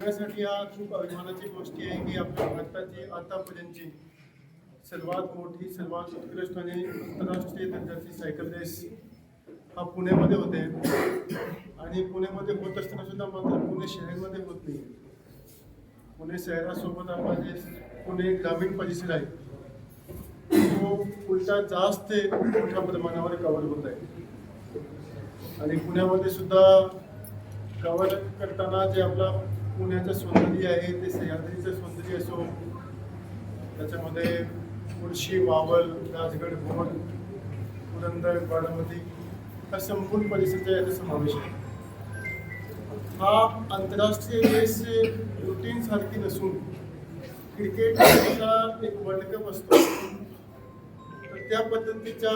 त्यासाठी हा खूप अभिमानाची गोष्टी आहे की आपल्या भारताची आतापर्यंतची सर्वात मोठी सर्वात उत्कृष्ट आणि आंतरराष्ट्रीय दर्जाची सायकल रेस हा पुण्यामध्ये होते. आणि पुण्यामध्ये होत असताना सुद्धा मात्र पुणे शहरामध्ये होत नाही. पुणे शहरासोबत आपण जे पुणे ग्रामीण परिसर आहे तो उलटा जास्त मोठ्या प्रमाणावर कव्हर होत आहे. आणि पुण्यामध्ये सुद्धा कव्हर करताना जे आपला पुण्याचं सौंदर्य आहे ते सह्याद्रीचं सौंदर्य असो त्याच्यामध्ये मुळशी वावल राजगड भवन पुरंदर बारामती हा संपूर्ण परिसराचा याचा समावेश आहे. हा आंतरराष्ट्रीय रेस रुटीनसारखी नसून क्रिकेटचा एक वर्ल्ड कप असतो. तर त्या पद्धतीचा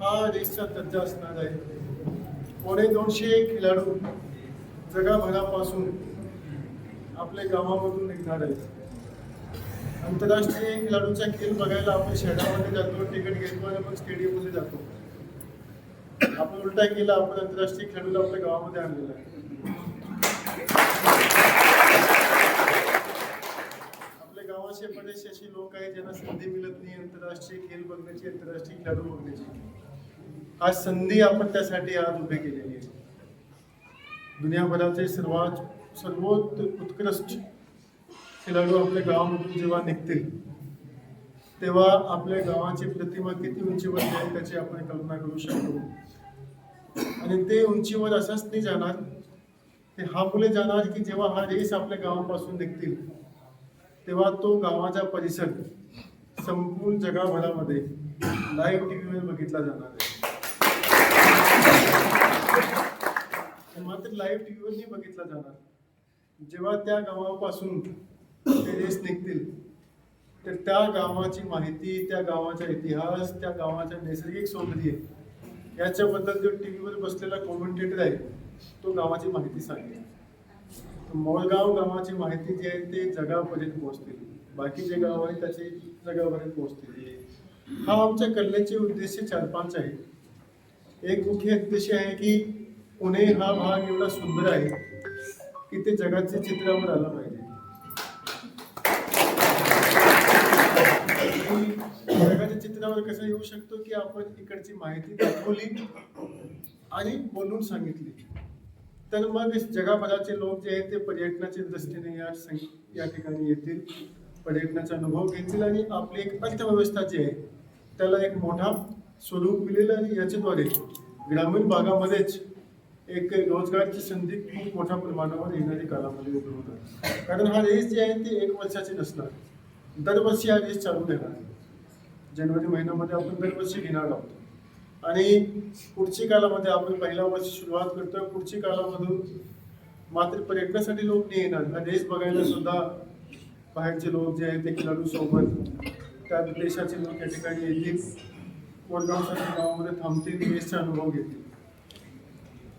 हा रेसचा दर्जा असणार आहे. पुणे दोनशे खेळाडू जगाभरापासून आपल्या गावामधून निघणार आहेत. आंतरराष्ट्रीय खेळाडूंचा खेळ बघायला आपण शहरामध्ये जातो तिकीट घेतो आणि मग स्टेडियममध्ये जातो. आपण उलटा केला आपण आंतरराष्ट्रीय खेळाडूला आपल्या गावामध्ये आणलेला आहे. आपल्या गावाचे बरेचसे असे लोक आहेत ज्यांना संधी मिळत नाही आंतरराष्ट्रीय खेळ बघण्याची आंतरराष्ट्रीय खेळाडू बघण्याची. आज संधी आपण त्यासाठी आज उभे केलेली आहे. दुनियाभराचे सर्वात सर्वोत्त उत्कृष्ट खेळाडू आपल्या गावामधून जेव्हा निघतील तेव्हा आपल्या गावाची प्रतिमा किती उंचीवर जाईल त्याची आपण कल्पना करू शकतो. आणि ते उंचीवर असंच नाही जाणार ते हा मुले जाणार की जेव्हा हा रेस आपल्या गावापासून निघतील तेव्हा तो गावाचा परिसर संपूर्ण जगाभरामध्ये लाईव्ह टी व्हीवर बघितला जाणार आहे. मात्र लाईव्ह टी व्हीवर नाही बघितला जाणार. जेव्हा त्या गावापासून ते रेस निघतील तर त्या गावाची माहिती त्या गावाचा इतिहास त्या गावाच्या नैसर्गिक सौंदर्य याच्याबद्दल जो टी व्हीवर बसलेला कॉमेंटेटर आहे तो गावाची माहिती सांगेल. मोळगाव गावाची माहिती जी आहे ते जगापर्यंत पोहोचतील. बाकी जे गाव आहे त्याची जगापर्यंत पोहोचतील. हा आमच्या कल्ल्याचे उद्देश चार पाच आहे. एक मुख्य उद्देश आहे की पुणे हा भाग एवढा सुंदर आहे की ते जगाच्या चित्रावर आलं पाहिजे. जगाच्या चित्रावर कसं येऊ शकतो की आपण इकडची माहिती दाखवली आणि बोलून सांगितली. तर मग जगाभराचे लोक जे आहेत ते पर्यटनाच्या दृष्टीने या या ठिकाणी येतील पर्यटनाचा अनुभव घेतील आणि आपली एक अर्थव्यवस्था जी आहे त्याला एक मोठा स्वरूप मिळेल आणि याच्याद्वारे ग्रामीण भागामध्येच एक रोजगारची संधी खूप मोठ्या प्रमाणावर येणारी कालामध्ये उपलब्ध होणार कारण हा रेस जे आहे ते एक वर्षाची नसणार. दरवर्षी हा रेस चालू देणार जानेवारी महिन्यामध्ये आपण दरवर्षी घेणार आहोत. आणि पुढची कालामध्ये आपण पहिल्या वर्षी सुरुवात करतोय. पुढची कालामधून मात्र पर्यटनासाठी लोक नाही येणार. हा रेस बघायला सुद्धा बाहेरचे लोक जे आहेत ते खेळाडू सोबत त्या देशाचे लोक या ठिकाणी येतील. कोरगावसाठी गावामध्ये थांबतील रेसचा अनुभव घेतील.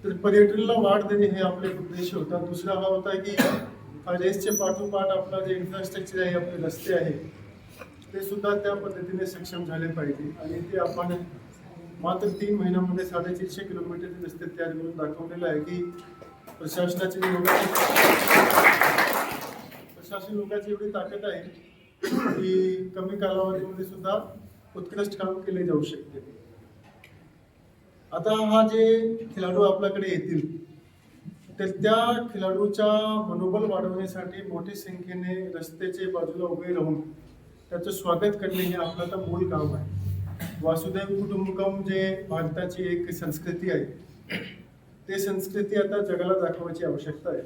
तर पर्यटनाला वाढ देणे हे आपले उद्देश होता. दुसरा हा होता की रेसचे पाठोपाठ आपला जे इन्फ्रास्ट्रक्चर आहे आपले रस्ते आहे ते सुद्धा त्या पद्धतीने सक्षम झाले पाहिजे. आणि ते आपण मात्र तीन महिन्यामध्ये साडेतीनशे किलोमीटरचे रस्ते तयार करून दाखवलेलं आहे की प्रशासनाची प्रशासन लोकांची एवढी ताकद आहे की कमी कालावधीमध्ये सुद्धा उत्कृष्ट काम केले जाऊ शकते. आता हा जे खेळाडू आपल्याकडे येतील तर त्या खेळाडूच्या मनोबल वाढवण्यासाठी मोठ्या संख्येने रस्त्याचे बाजूला उभे राहून त्याचं स्वागत करणे हे आपलं आता मूळ काम आहे. वासुदेव कुटुंबकम जे भारताची एक संस्कृती आहे ते संस्कृती आता जगाला दाखवायची आवश्यकता आहे.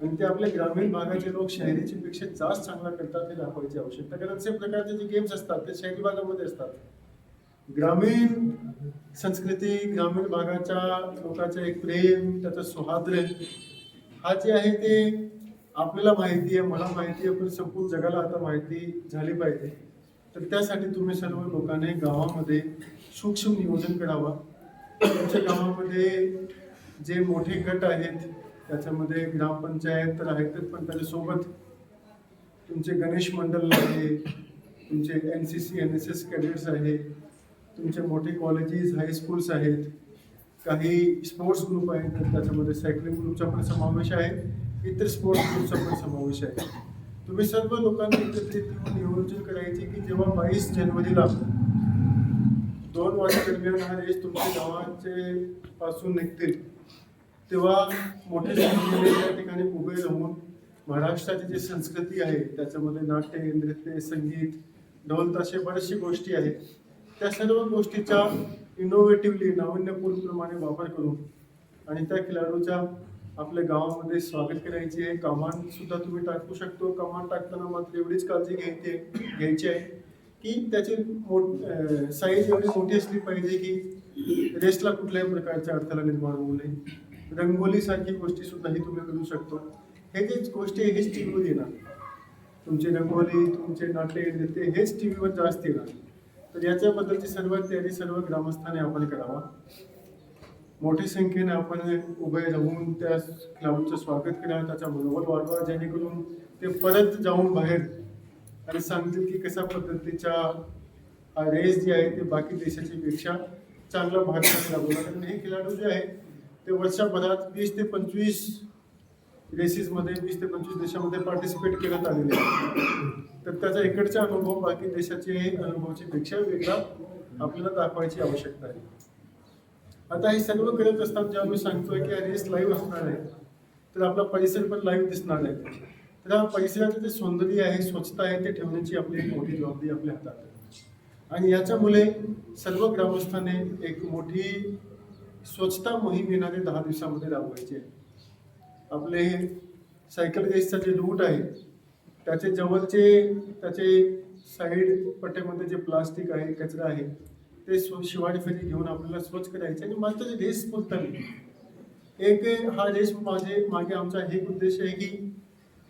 आणि ते आपल्या ग्रामीण भागाचे लोक शहरीची पेक्षा जास्त चांगला करतात हे दाखवायची आवश्यकता कारण असे प्रकारचे जे गेम्स असतात ते शहरी भागामध्ये असतात. ग्रामीण संस्कृती ग्रामीण भागाच्या लोकांचं एक प्रेम त्याचं सौहार्द्र हा जे आहे ते आपल्याला माहिती आहे मला माहिती आहे पण संपूर्ण जगाला आता माहिती झाली पाहिजे. तर त्यासाठी तुम्ही सर्व लोकांनी गावामध्ये सूक्ष्म नियोजन करावं. तुमच्या गावामध्ये जे मोठे गट आहेत त्याच्यामध्ये ग्रामपंचायत तर आहेतच पण त्याच्यासोबत तुमचे गणेश मंडळ आहे तुमचे N C C N S S cadets आहे तुमचे मोठे कॉलेजेस हायस्कूल्स आहेत. काही स्पोर्ट्स ग्रुप आहेत तर त्याच्यामध्ये सायकलिंग ग्रुपचा पण समावेश आहे. इतर स्पोर्ट्स ग्रुपचा पण समावेश आहे. तुम्ही सर्व लोकांनी एकत्रित येऊन नियोजन करायचे की जेव्हा बावीस जानेवारीला दोन वाजेदरम्यान हा रेस तुमच्या गावाचे पासून निघतील. तेव्हा मोठे संख्येने त्या ठिकाणी उभे राहून महाराष्ट्राची जी संस्कृती आहे त्याच्यामध्ये नाट्य नृत्य संगीत ढोल ताशे बऱ्याचशा गोष्टी आहेत. त्या सर्व गोष्टीचा इनोव्हेटिव्हली नाविन्यपूर्णप्रमाणे वापर करून आणि त्या खेळाडूच्या आपल्या गावामध्ये स्वागत करायचे आहे. कमान सुद्धा तुम्ही टाकू शकतो. कमान टाकताना मात्र एवढीच काळजी घ्यायची घ्यायची आहे की त्याची मोठ साईज एवढी मोठी असली पाहिजे की रेसला कुठल्याही प्रकारच्या अडथळा निर्माण होऊ नये. रंगोलीसारखी गोष्टी सुद्धाही तुम्ही करू शकतो. हे जे गोष्टी हेच टी व्ही येणार तुमचे रंगोली तुमचे नाट्य नृत्य हेच टी व्हीवर जास्त येणार. तर याच्याबद्दलची सर्व तयारी सर्व ग्रामस्थांनी आपण करावा. मोठ्या संख्येने आपण उभे राहून त्या क्लाऊडचं स्वागत करावं त्याचा मनोबल वाढवा जेणेकरून ते परत जाऊन बाहेर आणि सांगतील की कशा पद्धतीच्या रेस जे आहे ते बाकी देशाची पेक्षा चांगला भारतात राबवला कारण हे खेळाडू जे आहे ते वर्षभरात वीस ते पंचवीस रेसेसमध्ये वीस ते पंचवीस देशामध्ये पार्टिसिपेट करत आलेले आहे तर त्याचा इकडचा अनुभव बाकी देशाचे अनुभवाची पेक्षा वेगळा आपल्याला दाखवायची आवश्यकता आहे. आता हे सर्व करत असताना जेव्हा मी सांगतोय की रेस लाईव्ह असणार आहे तर आपला परिसर पण लाईव्ह दिसणार आहे. तर हा परिसराचं जे सौंदर्य आहे स्वच्छता आहे ते ठेवण्याची आपली एक मोठी जबाबदारी आपल्या हातात आहे. आणि याच्यामुळे सर्व ग्रामस्थांनी एक मोठी स्वच्छता मोहीम येणारे दहा दिवसामध्ये राबवायची आहे. आपले हे सायकल रेसचा जे रूट आहे त्याचे जवळचे त्याचे साईड पट्ट्यामध्ये जे प्लास्टिक आहे कचरा आहे ते स्व शिवारी फेरी घेऊन आपल्याला स्वच्छ करायचे आणि मात्र रेस बोलताना एक हा रेस माझे मागे आमचा एक उद्देश आहे की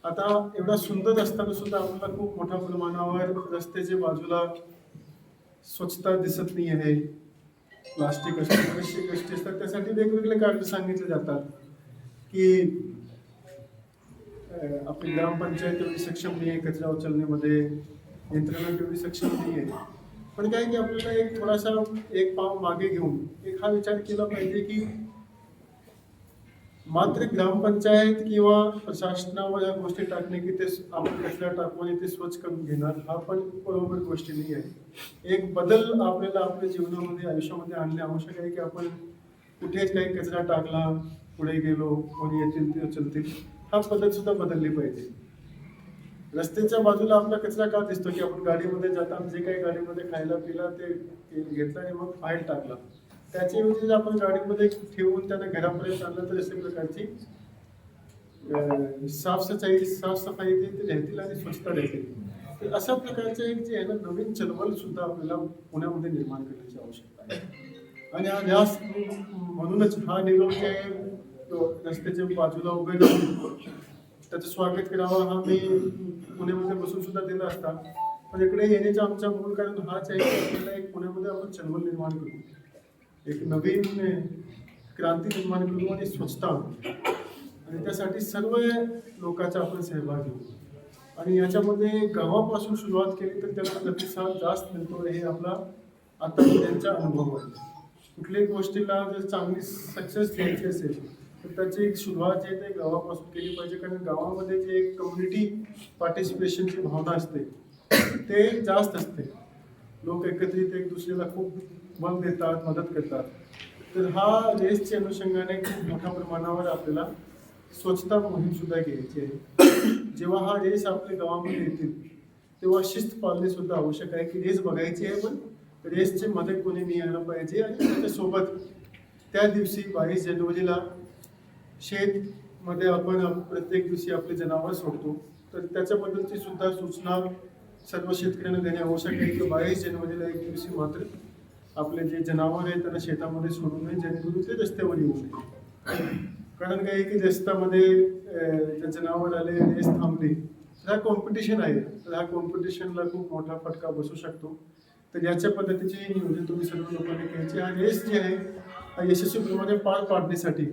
आता एवढा सुंदर असताना सुद्धा आपल्याला खूप मोठ्या प्रमाणावर रस्त्याच्या बाजूला स्वच्छता दिसत नाही आहे प्लास्टिक असते बरेचसे गोष्टी असतात. त्यासाठी वेगवेगळे कारण सांगितले जातात की आपली ग्रामपंचायत एवढी सक्षम नाही आहे कचरा उचलण्यामध्ये यंत्रणा तेवढी सक्षम नाही आहे. पण काय की आपल्याला एक थोडासा एक पाव मागे घेऊन एक हा विचार केला पाहिजे की मात्र ग्रामपंचायत किंवा प्रशासनावर या गोष्टी टाकणे की ते आपण कचरा टाकून ते स्वच्छ करून घेणार हा पण बरोबर गोष्टी नाही आहे. एक बदल आपल्याला आपल्या जीवनामध्ये आयुष्यामध्ये आणणे आवश्यक आहे की आपण कुठेच काही कचरा टाकला पुढे गेलो कोणी येतील ते उचलतील. पद्धत सुद्धा बदलली पाहिजे. रस्त्याच्या बाजूला आपला कचरा का दिसतो की आपण गाडीमध्ये जाताना जे काही गाडीमध्ये खायला पिला ते ते घेतलं आणि मग फाईल टाकला. त्याच्याऐवजी जर आपण गाडीमध्ये ठेवून त्यांना घरापर्यंत आणलं तर अशा प्रकारची साफसफाई साफसफाई ते ते राहतील आणि स्वच्छता राहतील. तर अशा प्रकारचे एक जे आहे ना नवीन चळवळ सुद्धा आपल्याला पुण्यामध्ये निर्माण करण्याची आवश्यकता आहे. आणि हा ध्यास म्हणूनच हा निरोप जे आहे तो रस्त्याच्या बाजूला उभे राहून त्याचं स्वागत करावं हा मी पुण्यामध्ये बसून सुद्धा दिला असता. पण इकडे येण्याचं आमचा मूळ कारण हाच आहे की आपल्याला एक पुण्यामध्ये आपण चळवळ निर्माण करू. एक नवीन क्रांती निर्माण करू आणि स्वच्छता आणि. त्यासाठी सर्व लोकांचा आपण सहभाग घेऊ. आणि याच्यामध्ये गावापासून सुरुवात केली तर त्याला प्रतिसाद जास्त मिळतो हे आपला आता त्यांचा अनुभव आहे. कुठल्याही गोष्टीला जर चांगली सक्सेस घ्यायची असेल तर त्याची एक सुरुवात जे आहे ते गावापासून केली पाहिजे कारण गावामध्ये जे एक कम्युनिटी पार्टिसिपेशनची भावना असते ते जास्त असते. लोक एकत्रित एक दुसऱ्याला खूप बल देतात मदत करतात. तर हा रेसच्या अनुषंगाने खूप मोठ्या प्रमाणावर आपल्याला स्वच्छता मोहीम सुद्धा घ्यायची आहे. जेव्हा हा रेस आपल्या गावामध्ये येतील तेव्हा शिस्त पाळणे सुद्धा आवश्यक आहे की रेस बघायची आहे पण रेसचे मध्ये कोणी नाही आलं पाहिजे आणि त्याच्यासोबत त्या दिवशी बावीस जानेवारीला शेतमध्ये आपण प्रत्येक दिवशी आपले जनावर सोडतो. तर त्याच्याबद्दलची सुद्धा सूचना सर्व शेतकऱ्यांना देणे आवश्यक आहे. की बावीस जानेवारीला एक दिवशी मात्र आपले जे जनावर आहे त्यांना शेतामध्ये सोडू नये. जेणेकरून ते रस्त्यावर येऊ नये. कारण काय की रस्त्यामध्ये जनावर आले रेस थांबले. तर हा कॉम्पिटिशन आहे. तर ह्या कॉम्पिटिशनला खूप मोठा फटका बसू शकतो. तर याच्या पद्धतीचे नियोजन तुम्ही सर्व लोकांनी घ्यायची. हा रेस जे आहे हा यशस्वीप्रमाणे पार पाडण्यासाठी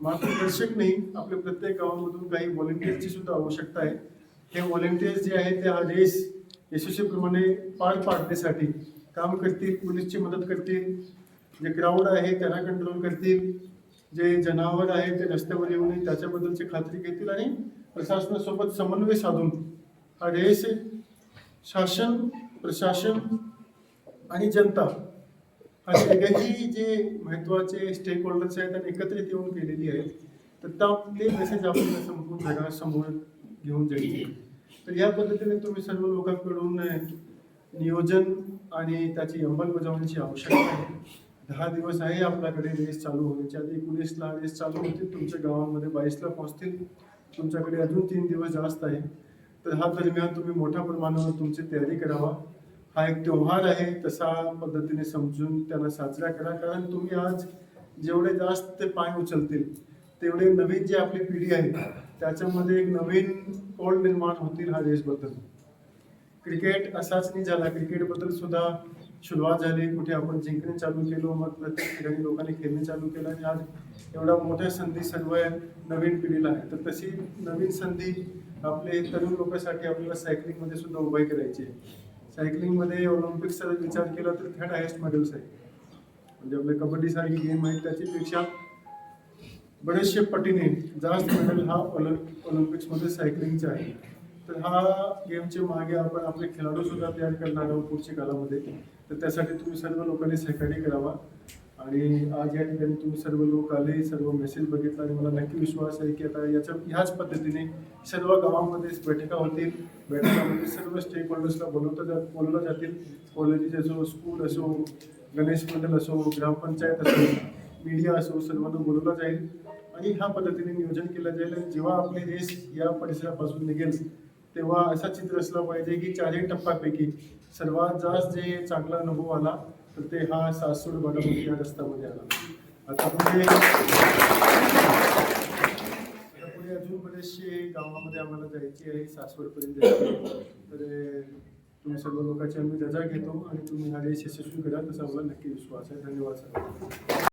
मात्र दर्शक नाही आपल्या प्रत्येक गावामधून काही व्हॉलेंटियर्सची सुद्धा आवश्यकता आहे. हे व्हॉलेंटियर्स जे आहेत ते हा रेस यशस्वीप्रमाणे पार पाडण्यासाठी काम करतील पोलीसची मदत करतील जे क्राऊड आहे त्यांना कंट्रोल करतील जे जनावर आहे ते रस्त्यावर येऊ नये त्याच्याबद्दलची खात्री घेतील आणि प्रशासनासोबत समन्वय साधून हा रेस शासन प्रशासन आणि जनता हा काही जे महत्त्वाचे स्टेक होल्डर्स आहेत आणि एकत्रित येऊन केलेली आहेत तर त्या ते मेसेज आपण संपूर्ण जगासमोर घेऊन जाईल तर या पद्धतीने तुम्ही सर्व लोकांकडून नियोजन आणि त्याची अंमलबजावणीची आवश्यकता आहे. दहा दिवस आहे आपल्याकडे रेस चालू होण्याच्या आधी. एकोणीसला रेस चालू होतील तुमच्या गावामध्ये बावीसला पोहोचतील. तुमच्याकडे अजून तीन दिवस जास्त आहे. तर हा दरम्यान तुम्ही मोठ्या प्रमाणावर तुमची तयारी करावा. हा एक त्योहार आहे तसा पद्धतीने समजून त्याला साजरा करा. कारण तुम्ही आज जेवढे जास्त ते पाय उचलतील तेवढे नवीन जी आपली पिढी आहे त्याच्यामध्ये एक नवीन कोण निर्माण होतील हा देशबद्दल क्रिकेट असाच नाही झाला. क्रिकेटबद्दल सुद्धा सुरुवात झाली. कुठे आपण जिंकणे चालू केलो मग प्रत्येक ठिकाणी लोकांनी खेळणे चालू केलं आणि आज एवढ्या मोठ्या संधी सर्व नवीन पिढीला आहे. तर तशी नवीन संधी आपले तरुण लोकांसाठी आपल्याला सायकलिंगमध्ये सुद्धा उभाई करायची आहे. सायकलिंगमध्ये ऑलिम्पिक्सचा जर विचार केला तर थर्ड हायेस्ट मेडल्स आहे म्हणजे आपले कबड्डीसारखी गेम आहे त्याच्यापेक्षा बरेचशे पटीने जास्त मेडल हा ऑलिम्प ऑलिम्पिक्समध्ये सायकलिंगचे आहे तर हा गेमच्या मागे आपण आपले खेळाडूसुद्धा तयार करणार आहोत पुढच्या काळामध्ये तर त्यासाठी तुम्ही सर्व लोकांनी सहकार्य करावा. आणि आज या ठिकाणी तुम्ही सर्व लोक आले सर्व मेसेज बघितला आणि मला नक्की विश्वास आहे की आता याच्या ह्याच पद्धतीने सर्व गावांमध्ये बैठका होतील. बैठकामध्ये सर्व स्टेक होल्डर्सला बोलवता जात बोलवलं जातील. कॉलेजेस असो स्कूल असो गणेश मंडळ असो ग्रामपंचायत असो मीडिया असो सर्वांना बोलवला जाईल. आणि ह्या पद्धतीने नियोजन केलं जाईल. आणि जेव्हा आपले रेस या परिसरापासून निघेल तेव्हा असा चित्र असलं पाहिजे की चारही टप्प्यापैकी सर्वात जास्त जे चांगला अनुभव आला तर ते हा सासवड बागामध्ये या रस्त्यामध्ये आला. आता पुढे आता पुढे अजून बरेचसे गावामध्ये आम्हाला जायची आहे सासवडपर्यंत जायची तर तुम्ही सर्व लोकांची आम्ही रजा घेतो आणि तुम्ही हा देश यशस्वी करा तसा मला नक्की विश्वास आहे. धन्यवाद सर.